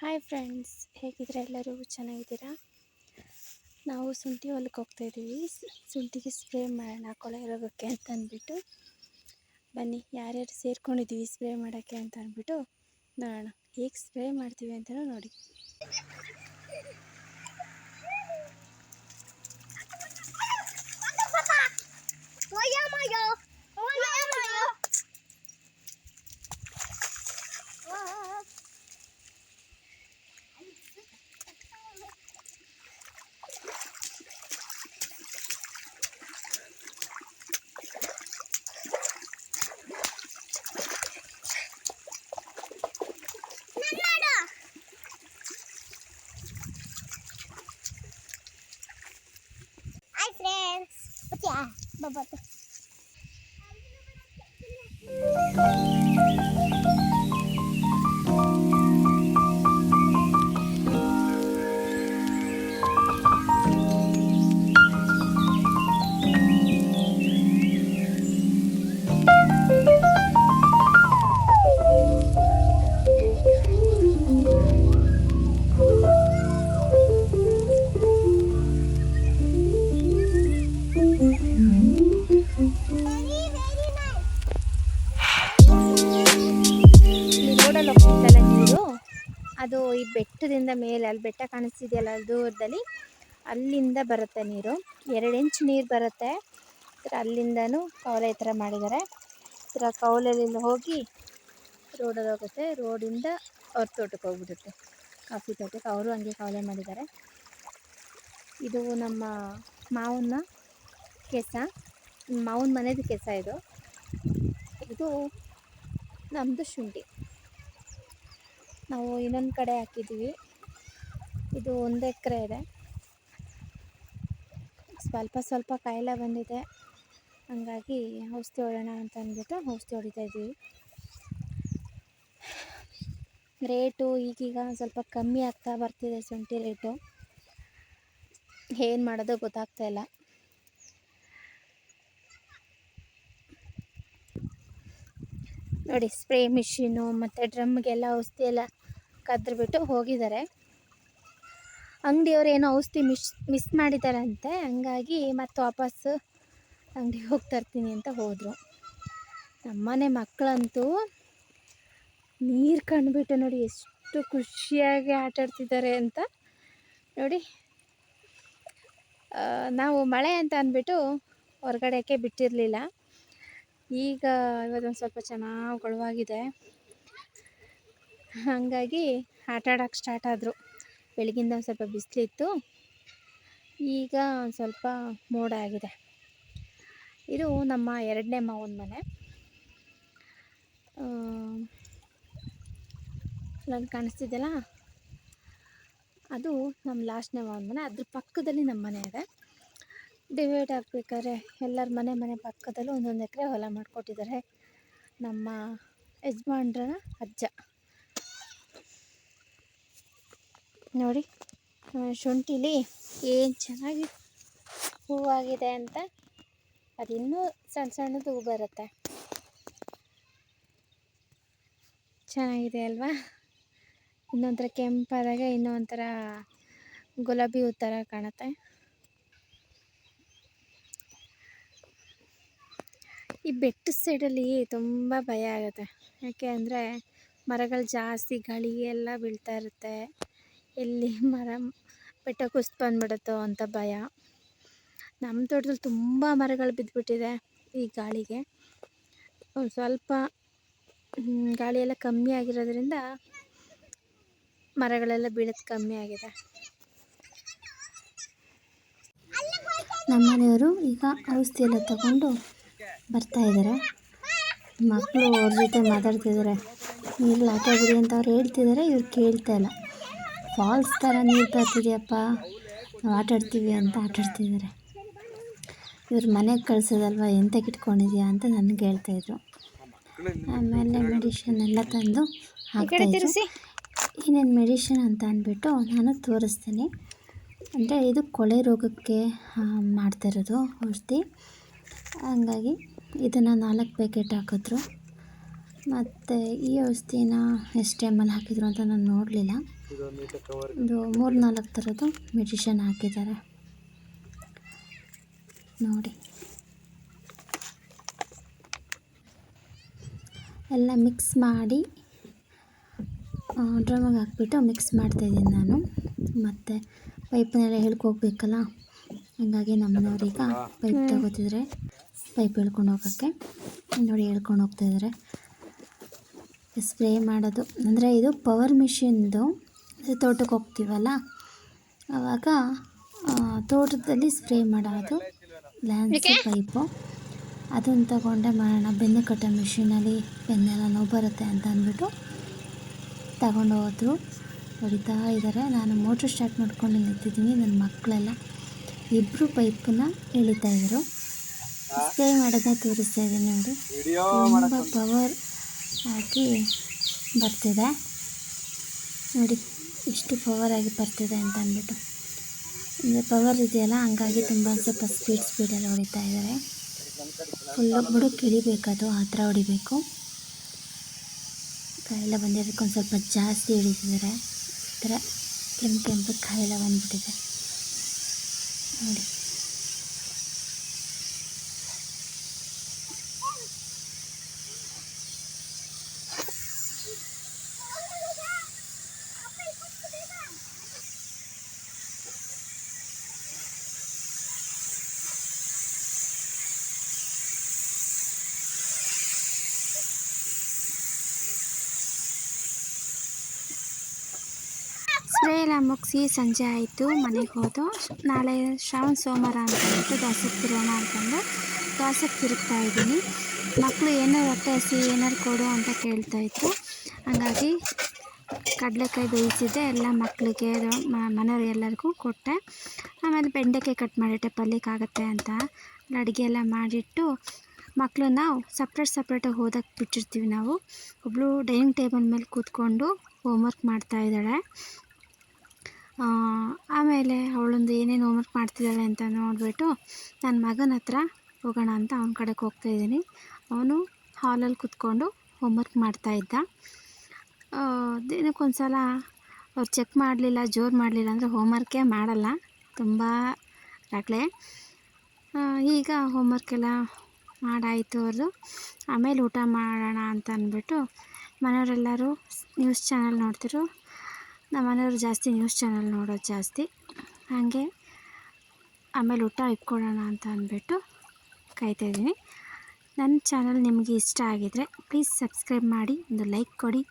Hi friends ಹೇಗಿದ್ರೆ ಎಲ್ಲರೂ? ಚೆನ್ನಾಗಿದ್ದೀರಾ? ನಾವು ಶುಂಠಿ ಹೊಲಕ್ಕೆ ಹೋಗ್ತಾಯಿದ್ದೀವಿ ಶುಂಠಿಗೆ ಸ್ಪ್ರೇ ಮಾಡೋಣ, ಕೊಳೆ ರೋಗಕ್ಕೆ ಅಂತ ಅಂದ್ಬಿಟ್ಟು. ಬನ್ನಿ, ಯಾರ್ಯಾರು ಸೇರ್ಕೊಂಡಿದ್ದೀವಿ ಸ್ಪ್ರೇ ಮಾಡೋಕ್ಕೆ ಅಂತ ಅಂದ್ಬಿಟ್ಟು ನೋಡೋಣ. ಹೇಗೆ ಸ್ಪ್ರೇ ಮಾಡ್ತೀವಿ ಅಂತಲೂ ನೋಡಿ. babata. ಅದು ಈ ಬೆಟ್ಟದಿಂದ ಮೇಲೆ, ಅಲ್ಲಿ ಬೆಟ್ಟ ಕಾಣಿಸ್ತಿದೆಯಲ್ಲ ದೂರದಲ್ಲಿ, ಅಲ್ಲಿಂದ ಬರುತ್ತೆ ನೀರು. ಎರಡು ಇಂಚು ನೀರು ಬರುತ್ತೆ. ಥರ ಅಲ್ಲಿಂದನೂ ಕವಲೆ ಥರ ಮಾಡಿದ್ದಾರೆ. ಥರ ಕವಲೆಯಲ್ಲಿ ಹೋಗಿ ರೋಡಲ್ಲಿ ಹೋಗುತ್ತೆ. ರೋಡಿಂದ ಅವ್ರ ತೋಟಕ್ಕೆ ಹೋಗ್ಬಿಡುತ್ತೆ. ಕಾಫಿ ತೋಟಕ್ಕೆ ಅವರು ಹಂಗೆ ಕವಲೆ ಮಾಡಿದ್ದಾರೆ. ಇದು ನಮ್ಮ ಮಾವನ ಕೆಸ. ಮಾವನ ಮನೆದು ಕೆಸ ಇದು. ಇದು ನಮ್ಮದು ಶುಂಠಿ. ನಾವು ಇನ್ನೊಂದು ಕಡೆ ಹಾಕಿದ್ದೀವಿ ಇದು ಒಂದು ಎಕರೆ ಇದೆ. ಸ್ವಲ್ಪ ಸ್ವಲ್ಪ ಕಾಯಿಲೆ ಬಂದಿದೆ. ಹಂಗಾಗಿ ಔಷಧಿ ಹೊಡೋಣ ಅಂತ ಅಂದ್ಬಿಟ್ಟು ಔಷಧಿ ಹೊಡಿತಾ ಇದ್ದೀವಿ. ರೇಟು ಈಗೀಗ ಸ್ವಲ್ಪ ಕಮ್ಮಿ ಆಗ್ತಾ ಬರ್ತಿದೆ ಶುಂಠಿ ರೇಟು. ಏನು ಮಾಡೋದು ಗೊತ್ತಾಗ್ತಾ ಇಲ್ಲ. ನೋಡಿ, ಸ್ಪ್ರೇ ಮಿಷಿನು ಮತ್ತು ಡ್ರಮ್ಗೆಲ್ಲ ಔಷಧಿ ಎಲ್ಲ ಕದ್ದುಬಿಟ್ಟು ಹೋಗಿದ್ದಾರೆ. ಅಂಗಡಿಯವ್ರು ಏನೋ ಔಷಧಿ ಮಿಸ್ ಮಿಸ್ ಮಾಡಿದ್ದಾರಂತೆ. ಹಂಗಾಗಿ ಮತ್ತೆ ವಾಪಸ್ಸು ಅಂಗಡಿಗೆ ಹೋಗಿ ತರ್ತೀನಿ ಅಂತ ಹೋದರು. ನಮ್ಮನೆ ಮಕ್ಕಳಂತೂ ನೀರು ಕಂಡುಬಿಟ್ಟು ನೋಡಿ ಎಷ್ಟು ಖುಷಿಯಾಗಿ ಆಟಾಡ್ತಿದ್ದಾರೆ ಅಂತ ನೋಡಿ. ನಾವು ಮಳೆ ಅಂತ ಅಂದ್ಬಿಟ್ಟು ಹೊರಗಡೆಕ್ಕೆ ಬಿಟ್ಟಿರಲಿಲ್ಲ. ಈಗ ಇವತ್ತೊಂದು ಸ್ವಲ್ಪ ಚೆನ್ನಾಗಿ ಗೊಳವಾಗಿದೆ. ಹಾಗಾಗಿ ಆಟ ಆಡೋಕ್ಕೆ ಸ್ಟಾರ್ಟ್ ಆದರು. ಬೆಳಗಿಂದ ಒಂದು ಸ್ವಲ್ಪ ಬಿಸಿಲಿತ್ತು. ಈಗ ಸ್ವಲ್ಪ ಮೋಡ ಆಗಿದೆ. ಇದು ನಮ್ಮ ಎರಡನೇ ಮಾವನ ಮನೆ. ನನಗೆ ಕಾಣಿಸ್ತಿದ್ದಲ್ಲ ಅದು ನಮ್ಮ ಲಾಸ್ಟ್ನೇ ಮಾವನ ಮನೆ. ಅದ್ರ ಪಕ್ಕದಲ್ಲಿ ನಮ್ಮ ಮನೆ ಇದೆ. ಡಿವೈಡ್ ಆಗಬೇಕಾದ್ರೆ ಎಲ್ಲರ ಮನೆ ಮನೆ ಪಕ್ಕದಲ್ಲೂ ಒಂದೊಂದು ಎಕರೆ ಹೊಲ ಮಾಡಿಕೊಟ್ಟಿದ್ದಾರೆ ನಮ್ಮ ಯಜಮಾನ್ರ ಅಜ್ಜ. ನೋಡಿ ಶುಂಠಿಲಿ ಏನು ಚೆನ್ನಾಗಿ ಹೂವಾಗಿದೆ ಅಂತ. ಅದಿನ್ನೂ ಸಣ್ಣ ಸಣ್ಣದು ಹೂ ಬರುತ್ತೆ. ಚೆನ್ನಾಗಿದೆ ಅಲ್ವಾ? ಇನ್ನೊಂಥರ ಕೆಂಪಾದಾಗ ಇನ್ನೊಂಥರ ಗುಲಾಬಿ ಹೂ ಥರ ಕಾಣುತ್ತೆ. ಈ ಬೆಟ್ಟದ ಸೈಡಲ್ಲಿ ತುಂಬ ಭಯ ಆಗುತ್ತೆ. ಯಾಕೆ ಅಂದರೆ ಮರಗಳು ಜಾಸ್ತಿ, ಗಾಳಿ ಎಲ್ಲ ಬೀಳ್ತಾ ಇರುತ್ತೆ. ಎಲ್ಲಿ ಮರ, ಬೆಟ್ಟ ಕುಸ್ದು ಬಂದ್ಬಿಡುತ್ತೋ ಅಂತ ಭಯ. ನಮ್ಮ ತೋಟದಲ್ಲಿ ತುಂಬ ಮರಗಳು ಬಿದ್ದುಬಿಟ್ಟಿದೆ ಈ ಗಾಳಿಗೆ. ಒಂದು ಸ್ವಲ್ಪ ಗಾಳಿಯೆಲ್ಲ ಕಮ್ಮಿ ಆಗಿರೋದ್ರಿಂದ ಮರಗಳೆಲ್ಲ ಬೀಳೋದು ಕಮ್ಮಿ ಆಗಿದೆ. ನಮ್ಮನೆಯವರು ಈಗ ಔಷಧಿಯೆಲ್ಲ ತಗೊಂಡು ಬರ್ತಾ ಇದ್ದಾರೆ. ಮಕ್ಕಳು ಅವ್ರ ಜೊತೆ ಮಾತಾಡ್ತಿದ್ದಾರೆ. ನೀರಲ್ಲಿ ಆಟ ಬಿಡಿ ಅಂತ ಅವ್ರು ಹೇಳ್ತಿದ್ದಾರೆ, ಇವ್ರು ಕೇಳ್ತಾ ಇಲ್ಲ. ಫಾಲ್ಸ್ ಥರ ನೀರು ಬರ್ತಿದೆಯಪ್ಪ ನಾವು ಆಟಾಡ್ತೀವಿ ಅಂತ ಆಟಾಡ್ತಿದ್ದಾರೆ ಇವ್ರು ಮನೆಗೆ ಕಳ್ಸೋದಲ್ವ ಎಂತಕ್ಕೆ ಇಟ್ಕೊಂಡಿದ್ಯಾ ಅಂತ ನನಗೆ ಹೇಳ್ತಾಯಿದ್ರು ಆಮೇಲೆ ಮೆಡಿಷನ್ ಎಲ್ಲ ತಂದು ಹಾಕ್ತಾಯಿದ್ರು ಏನೇನು ಮೆಡಿಷನ್ ಅಂತ ಅಂದ್ಬಿಟ್ಟು ನಾನು ತೋರಿಸ್ತೀನಿ. ಅಂದರೆ ಇದು ಕೊಳೆ ರೋಗಕ್ಕೆ ಮಾಡ್ತಿರೋದು ಮಾಡ್ತಾ ಇರೋದು ಔಷಧಿ. ಹಂಗಾಗಿ ಇದನ್ನು ನಾಲ್ಕು ಪ್ಯಾಕೆಟ್ ಹಾಕಿದ್ರು. ಮತ್ತು ಈ ಔಷಧಿನ ಎಷ್ಟು ಟೈಮಲ್ಲಿ ಹಾಕಿದ್ರು ಅಂತ ನಾನು ನೋಡಲಿಲ್ಲ. ಒಂದು ಮೂರು ನಾಲ್ಕು ಥರದ್ದು ಮೆಡಿಷನ್ ಹಾಕಿದ್ದಾರೆ. ನೋಡಿ. ಎಲ್ಲ ಮಿಕ್ಸ್ ಮಾಡಿ ಡ್ರಮ್ಮಿಗೆ ಹಾಕ್ಬಿಟ್ಟು ಮಿಕ್ಸ್ ಮಾಡ್ತಾಯಿದ್ದೀನಿ ನಾನು. ಮತ್ತು ಪೈಪ್ನೆಲ್ಲ ಹೇಳ್ಕೋಗ್ಬೇಕಲ್ಲ ಹಂಗಾಗಿ ನಮ್ಮನೆಯವ್ರೀಗ ಪೈಪ್ ತಗೋತಿದ್ರೆ ಪೈಪ್ ಹೇಳ್ಕೊಂಡು ಹೋಗೋಕ್ಕೆ ನೋಡಿ ಹೇಳ್ಕೊಂಡು ಹೋಗ್ತಾಯಿದ್ದಾರೆ ಸ್ಪ್ರೇ ಮಾಡೋದು. ಅಂದರೆ ಇದು ಪವರ್ ಮಿಷಿನ್ದು ತೋಟಕ್ಕೆ ಹೋಗ್ತೀವಲ್ಲ? ಆವಾಗ ತೋಟದಲ್ಲಿ ಸ್ಪ್ರೇ ಮಾಡೋದು ಲ್ಯಾನ್ಸ್ ಪೈಪು. ಅದನ್ನು ತಗೊಂಡೆ ಮಾಡೋಣ. ಬೆನ್ನು ಕಟ್ಟೋ ಮಿಷಿನಲ್ಲಿ ಬೆನ್ನೆಲ್ಲ ನೋವು ಬರುತ್ತೆ ಅಂತ ಅಂದ್ಬಿಟ್ಟು ತಗೊಂಡು ಹೋದ್ರು. ಹೊಡಿತಾ ಇದ್ದಾರೆ ನಾನು ಮೋಟ್ರ್ ಸ್ಟಾರ್ಟ್ ಮಾಡ್ಕೊಂಡು ನಿಂತಿದ್ದೀನಿ. ನನ್ನ ಮಕ್ಕಳೆಲ್ಲ ಇಬ್ಬರು ಪೈಪನ್ನ ಎಳಿತಾ ಇದ್ರು. ಸ್ಪ್ರೇ ಮಾಡೋದನ್ನ ತೋರಿಸ್ತಾ ಇದ್ದೀನಿ ನೋಡಿ. ತುಂಬ ಪವರ್ ಆಗಿ ಬರ್ತಿದೆ. ನೋಡಿ ಎಷ್ಟು ಪವರಾಗಿ ಬರ್ತಿದೆ ಅಂತ ಅಂದ್ಬಿಟ್ಟು. ಅಂದರೆ ಪವರ್ ಇದೆಯಲ್ಲ, ಹಂಗಾಗಿ ತುಂಬ ಸ್ವಲ್ಪ ಸ್ಪೀಡ್ ಸ್ಪೀಡಲ್ಲಿ ಹೊಡಿತಾ ಇದ್ದಾರೆ. ಫುಲ್ಲು ಬುಡಕ್ಕೆ ಇಳಿಬೇಕದು ಆ ಥರ ಹೊಡಿಬೇಕು. ಕಾಯೆಲ್ಲ ಬಂದಿರೋದಕ್ಕೆ ಒಂದು ಸ್ವಲ್ಪ ಜಾಸ್ತಿ ಹಿಡಿತಿದ್ದಾರೆ ಈ ಥರ ಕೆಂಪು ಕೆಂಪು ಕಾಯೆಲ್ಲ ಬಂದ್ಬಿಟ್ಟಿದೆ. ನೋಡಿ. ಸ್ಪ್ರೇ ಎಲ್ಲ ಮುಗಿಸಿ ಸಂಜೆ ಆಯಿತು, ಮನೆಗೆ ಹೋದು. ನಾಳೆ ಶ್ರಾವಣ, ಸೋಮವಾರ ಅಂತ ದೋಸೆ ತಿರೋಣ ಅಂತಂದು. ದೋಸೆ ತಿರುಗ್ತಾ ಇದ್ದೀನಿ. ಮಕ್ಕಳು ಏನೋ ಹೊಟ್ಟೆ ಹಸಿ ಏನಾರು ಕೊಡು ಅಂತ ಕೇಳ್ತಾ ಇತ್ತು ಹಾಗಾಗಿ ಕಡಲೆಕಾಯಿ ಬೇಯಿಸಿದ್ದೆ, ಎಲ್ಲ ಮಕ್ಕಳಿಗೆ ಮನೆಯವ್ರು ಎಲ್ಲರಿಗೂ ಕೊಟ್ಟೆ. ಆಮೇಲೆ ಬೆಂಡೆಕಾಯಿ ಕಟ್ ಮಾಡಿಟ್ಟೆ ಪಲ್ಯಕ್ಕಾಗತ್ತೆ ಅಂತ. ಅಡುಗೆ ಎಲ್ಲ ಮಾಡಿಟ್ಟು ಮಕ್ಕಳು ನಾವು ಸಪ್ರೇಟ್ ಸಪ್ರೇಟಾಗಿ ಓದಕ್ಕೆ ಬಿಟ್ಟಿರ್ತೀವಿ ನಾವು. ಒಬ್ಬಳು ಡೈನಿಂಗ್ ಟೇಬಲ್ ಮೇಲೆ ಕೂತ್ಕೊಂಡು ಹೋಮ್ವರ್ಕ್ ಮಾಡ್ತಾ ಇದ್ದಾಳೆ. ಆಮೇಲೆ ಅವಳೊಂದು ಏನೇನು ಹೋಮ್ವರ್ಕ್ ಮಾಡ್ತಿದ್ದಾಳೆ ಅಂತ ನೋಡಿಬಿಟ್ಟು ನನ್ನ ಮಗನ ಹತ್ರ ಹೋಗೋಣ ಅಂತ ಅವನ ಕಡೆಗೆ ಹೋಗ್ತಾಯಿದ್ದೀನಿ ಅವನು ಹಾಲಲ್ಲಿ ಕೂತ್ಕೊಂಡು ಹೋಮ್ವರ್ಕ್ ಮಾಡ್ತಾಯಿದ್ದ ದಿನಕ್ಕೊಂದು ಸಲ ಅವ್ರು ಚೆಕ್ ಮಾಡಲಿಲ್ಲ ಜೋರು ಮಾಡಲಿಲ್ಲ ಅಂದರೆ ಹೋಮ್ವರ್ಕೇ ಮಾಡಲ್ಲ. ತುಂಬ ರಗಳೆ ಆ, ಈಗ ಹೋಮ್ವರ್ಕ್ ಎಲ್ಲ ಮಾಡಾಯಿತು ಅವ್ರದ್ದು ಆಮೇಲೆ ಊಟ ಮಾಡೋಣ ಅಂತ ಅಂದ್ಬಿಟ್ಟು ಮನೆಯವರೆಲ್ಲರೂ ನ್ಯೂಸ್ ಚಾನಲ್ ನೋಡ್ತಿರು ನಮ್ಮ ಮನೆಯವರು ಜಾಸ್ತಿ ನ್ಯೂಸ್ ಚಾನಲ್ ನೋಡೋದು ಜಾಸ್ತಿ. ಹಾಗೆ ಆಮೇಲೆ ಊಟ ಇಟ್ಕೊಳ್ಳೋಣ ಅಂತ ಅಂದ್ಬಿಟ್ಟು ಕಾಯ್ತಾ ಇದ್ದೀನಿ. ನನ್ನ ಚಾನಲ್ ನಿಮಗೆ ಇಷ್ಟ ಆಗಿದರೆ ಪ್ಲೀಸ್ ಸಬ್ಸ್ಕ್ರೈಬ್ ಮಾಡಿ, ಒಂದು ಲೈಕ್ ಕೊಡಿ